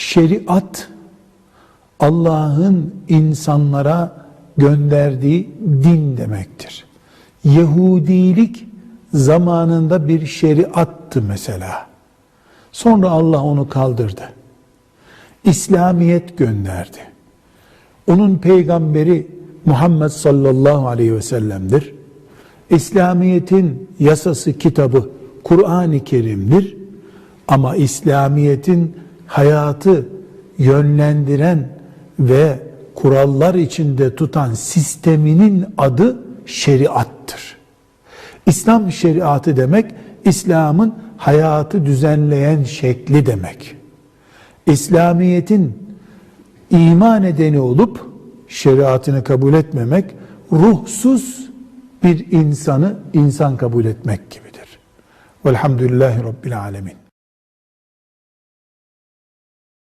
Şeriat Allah'ın insanlara gönderdiği din demektir. Yahudilik zamanında bir şeriattı mesela. Sonra Allah onu kaldırdı. İslamiyet gönderdi. Onun peygamberi Muhammed sallallahu aleyhi ve sellem'dir. İslamiyetin yasası kitabı Kur'an-ı Kerim'dir. Ama İslamiyetin hayatı yönlendiren ve kurallar içinde tutan sisteminin adı şeriattır. İslam şeriatı demek İslam'ın hayatı düzenleyen şekli demek. İslamiyetin iman edeni olup şeriatını kabul etmemek ruhsuz bir insanı insan kabul etmek gibidir. Velhamdülillahi Rabbil Alemin.